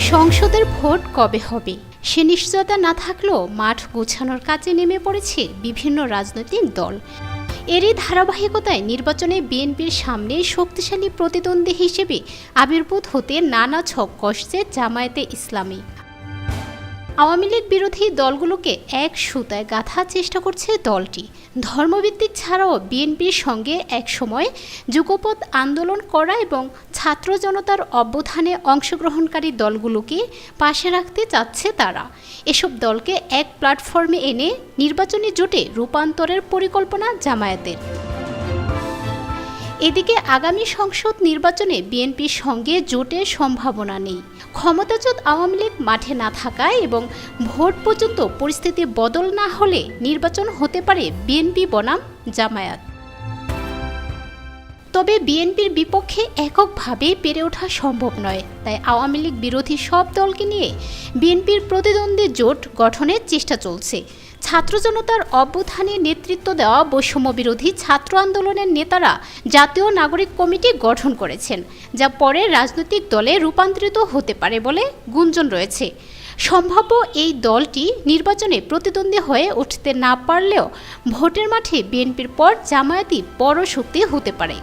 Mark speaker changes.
Speaker 1: সংসদের ভোট কবে হবে? সে নিশ্চয়তা না থাকলেও মাঠ গোছানোর কাজে নেমে পড়েছে বিভিন্ন রাজনৈতিক দল। এরই ধারাবাহিকতায় নির্বাচনে বিএনপির সামনে শক্তিশালী প্রতিদ্বন্দ্বী হিসেবে আবির্ভূত হতে নানা ছক কষছে জামায়াতে ইসলামী। আওয়ামী লীগ বিরোধী দলগুলোকে এক সুতায় গাঁথার চেষ্টা করছে দলটি। ধর্মভিত্তিক ছাড়াও বিএনপির সঙ্গে একসময় যুগপথ আন্দোলন করা এবং ছাত্র জনতার অভ্যুত্থানে অংশগ্রহণকারী দলগুলোকে পাশে রাখতে চাচ্ছে তারা। এসব দলকে এক প্ল্যাটফর্মে এনে নির্বাচনী জোটে রূপান্তরের পরিকল্পনা জামায়াতের। এদিকে আগামী সংসদ নির্বাচনে বিএনপির সঙ্গে জোটের সম্ভাবনা নেই। ক্ষমতাচ্যুত আওয়ামী লীগ মাঠে না থাকায় এবং ভোট পর্যন্ত পরিস্থিতি বদল না হলে নির্বাচন হতে পারে বিএনপি বনাম জামায়াত। তবে বিএনপির বিপক্ষে এককভাবে পেরে ওঠা সম্ভব নয়। তাই আওয়ামী লীগ বিরোধী সব দলকে নিয়ে বিএনপির প্রতিদ্বন্দ্বী জোট গঠনের চেষ্টা চলছে। ছাত্র জনতার অভ্যুত্থানে নেতৃত্ব দেওয়া বৈষম্য বিরোধী ছাত্র আন্দোলনের নেতারা জাতীয় নাগরিক কমিটি গঠন করেছেন, যা পরে রাজনৈতিক দলে রূপান্তরিত হতে পারে বলে গুঞ্জন রয়েছে। সম্ভাব্য এই দলটি নির্বাচনে প্রতিদ্বন্দ্বী হয়ে উঠতে না পারলেও ভোটের মাঠে বিএনপির পর জামায়াতি বড় শক্তি হতে পারে।